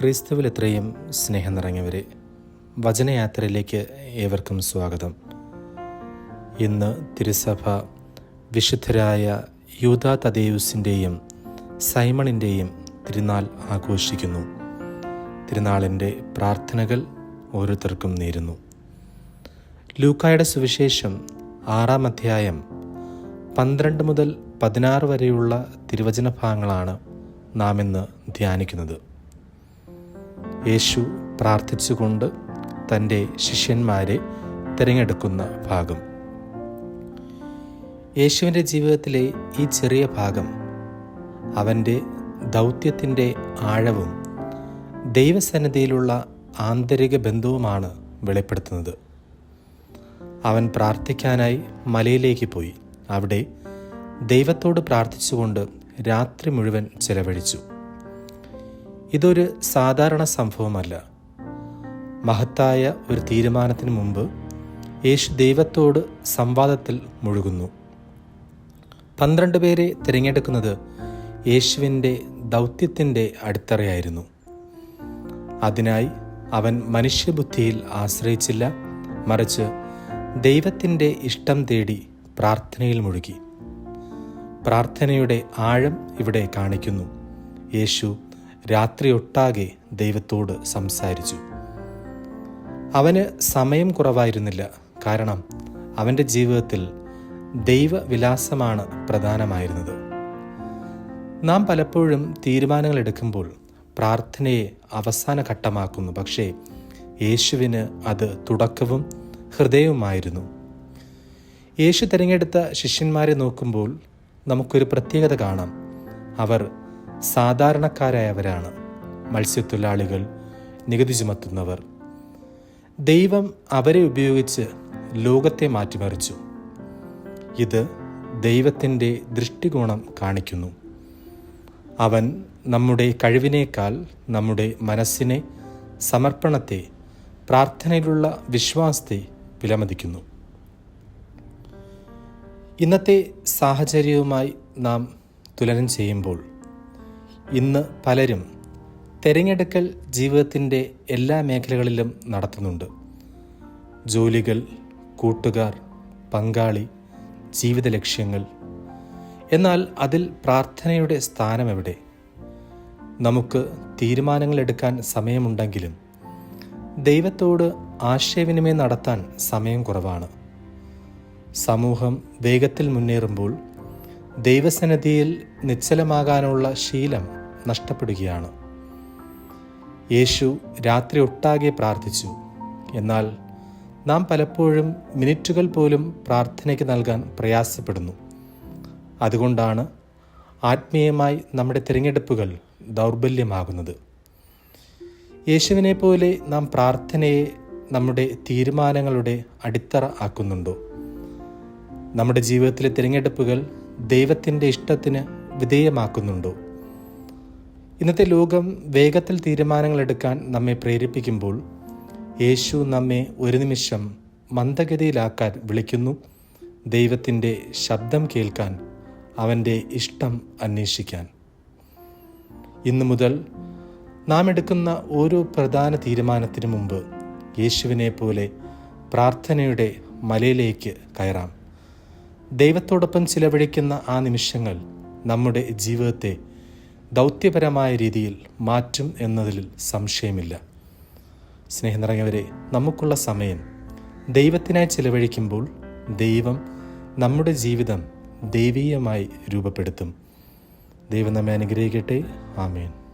ക്രിസ്തുവിൽ ഇത്രയും സ്നേഹം നിറഞ്ഞവരെ വചനയാത്രയിലേക്ക് ഏവർക്കും സ്വാഗതം. ഇന്ന് തിരുസഭ വിശുദ്ധരായ യൂതാ തദേയുസിന്റെയും സൈമണിന്റെയും തിരുനാൾ ആഘോഷിക്കുന്നു. തിരുനാളിന്റെ പ്രാർത്ഥനകൾ ഓരോരുത്തർക്കും നേരുന്നു. ലൂക്കായുടെ സുവിശേഷം ആറാം അധ്യായം പന്ത്രണ്ട് മുതൽ പതിനാറ് വരെയുള്ള തിരുവചന ഭാഗങ്ങളാണ് നാം ഇന്ന് ധ്യാനിക്കുന്നത്. യേശു പ്രാർത്ഥിച്ചുകൊണ്ട് തന്റെ ശിഷ്യന്മാരെ തിരഞ്ഞെടുക്കുന്ന ഭാഗം. യേശുവിന്റെ ജീവിതത്തിലെ ഈ ചെറിയ ഭാഗം അവന്റെ ദൗത്യത്തിന്റെ ആഴവും ദൈവസന്നിധിയിലുള്ള ആന്തരിക ബന്ധവുമാണ് വെളിപ്പെടുത്തുന്നത്. അവൻ പ്രാർത്ഥിക്കാനായി മലയിലേക്ക് പോയി. അവിടെ ദൈവത്തോട് പ്രാർത്ഥിച്ചുകൊണ്ട് രാത്രി മുഴുവൻ ചെലവഴിച്ചു. ഇതൊരു സാധാരണ സംഭവമല്ല. മഹത്തായ ഒരു തീരുമാനത്തിന് മുമ്പ് യേശു ദൈവത്തോട് സംവാദത്തിൽ മുഴുകുന്നു. പന്ത്രണ്ട് പേരെ തിരഞ്ഞെടുക്കുന്നത് യേശുവിന്റെ ദൗത്യത്തിന്റെ അടിത്തറയായിരുന്നു. അതിനായി അവൻ മനുഷ്യബുദ്ധിയിൽ ആശ്രയിച്ചില്ല മറിച്ച് ദൈവത്തിന്റെ ഇഷ്ടം തേടി പ്രാർത്ഥനയിൽ മുഴുകി. പ്രാർത്ഥനയുടെ ആഴം ഇവിടെ കാണിക്കുന്നു. യേശു രാത്രിയൊട്ടാകെ ദൈവത്തോട് സംസാരിച്ചു. അവന് സമയം കുറവായിരുന്നില്ല. കാരണം അവന്റെ ജീവിതത്തിൽ ദൈവവിലാസമാണ് പ്രധാനമായിരുന്നത്. നാം പലപ്പോഴും തീരുമാനങ്ങൾ എടുക്കുമ്പോൾ പ്രാർത്ഥനയെ അവസാന ഘട്ടമാക്കുന്നു. പക്ഷേ യേശുവിന് അത് തുടക്കവും ഹൃദയവുമായിരുന്നു. യേശു തിരഞ്ഞെടുത്ത ശിഷ്യന്മാരെ നോക്കുമ്പോൾ നമുക്കൊരു പ്രത്യേകത കാണാം. അവർ സാധാരണക്കാരായവരാണ് മത്സ്യത്തൊഴിലാളികൾ നികുതി ചുമത്തുന്നവർ. ദൈവം അവരെ ഉപയോഗിച്ച് ലോകത്തെ മാറ്റിമറിച്ചു. ഇത് ദൈവത്തിന്റെ ദൃഷ്ടികോണം കാണിക്കുന്നു. അവൻ നമ്മുടെ കഴിവിനേക്കാൾ നമ്മുടെ മനസ്സിനെ സമർപ്പണത്തെ പ്രാർത്ഥനയിലുള്ള വിശ്വാസത്തെ വിലമതിക്കുന്നു. ഇന്നത്തെ സാഹചര്യവുമായി നാം തുലനം ചെയ്യുമ്പോൾ ഇന്ന് പലരും തെരഞ്ഞെടുക്കൽ ജീവിതത്തിന്റെ എല്ലാ മേഖലകളിലും നടത്തുന്നുണ്ട്. ജോലികൾ കൂട്ടുകാർ പങ്കാളി ജീവിത ലക്ഷ്യങ്ങൾ. എന്നാൽ അതിൽ പ്രാർത്ഥനയുടെ സ്ഥാനം എവിടെ? നമുക്ക് തീരുമാനങ്ങൾ എടുക്കാൻ സമയമുണ്ടെങ്കിലും ദൈവത്തോട് ആശയവിനിമയം നടത്താൻ സമയം കുറവാണ്. സമൂഹം വേഗത്തിൽ മുന്നേറുമ്പോൾ ദൈവസന്നിധിയിൽ നിശ്ചലമാകാനുള്ള ശീലം നഷ്ടപ്പെടുകയാണ്. യേശു രാത്രി ഒട്ടാകെ പ്രാർത്ഥിച്ചു. എന്നാൽ നാം പലപ്പോഴും മിനിറ്റുകൾ പോലും പ്രാർത്ഥനയ്ക്ക് നൽകാൻ പ്രയാസപ്പെടുന്നു. അതുകൊണ്ടാണ് ആത്മീയമായി നമ്മുടെ തിരഞ്ഞെടുപ്പുകൾ ദൗർബല്യമാകുന്നത്. യേശുവിനെ പോലെ നാം പ്രാർത്ഥനയെ നമ്മുടെ തീരുമാനങ്ങളുടെ അടിത്തറ ആക്കുന്നുണ്ടോ? നമ്മുടെ ജീവിതത്തിലെ തിരഞ്ഞെടുപ്പുകൾ ദൈവത്തിന്റെ ഇഷ്ടത്തിന് വിധേയമാക്കുന്നുണ്ടോ? ഇന്നത്തെ ലോകം വേഗത്തിൽ തീരുമാനങ്ങൾ എടുക്കാൻ നമ്മെ പ്രേരിപ്പിക്കുമ്പോൾ യേശു നമ്മെ ഒരു നിമിഷം മന്ദഗതിയിലാക്കാൻ വിളിക്കുന്നു. ദൈവത്തിന്റെ ശബ്ദം കേൾക്കാൻ അവന്റെ ഇഷ്ടം അന്വേഷിക്കാൻ. ഇന്നു മുതൽ നാം എടുക്കുന്ന ഓരോ പ്രധാന തീരുമാനത്തിനു മുമ്പ് യേശുവിനെ പോലെ പ്രാർത്ഥനയുടെ മലയിലേക്ക് കയറാം. ദൈവത്തോടൊപ്പം ചിലവഴിക്കുന്ന ആ നിമിഷങ്ങൾ നമ്മുടെ ജീവിതത്തെ ദൗത്യപരമായ രീതിയിൽ മാറ്റും എന്നതിൽ സംശയമില്ല. സ്നേഹം നിറഞ്ഞവരെ നമുക്കുള്ള സമയം ദൈവത്തിനായി ചിലവഴിക്കുമ്പോൾ ദൈവം നമ്മുടെ ജീവിതം ദൈവീയമായി രൂപപ്പെടുത്തും. ദൈവം നമ്മെ അനുഗ്രഹിക്കട്ടെ. ആമേൻ.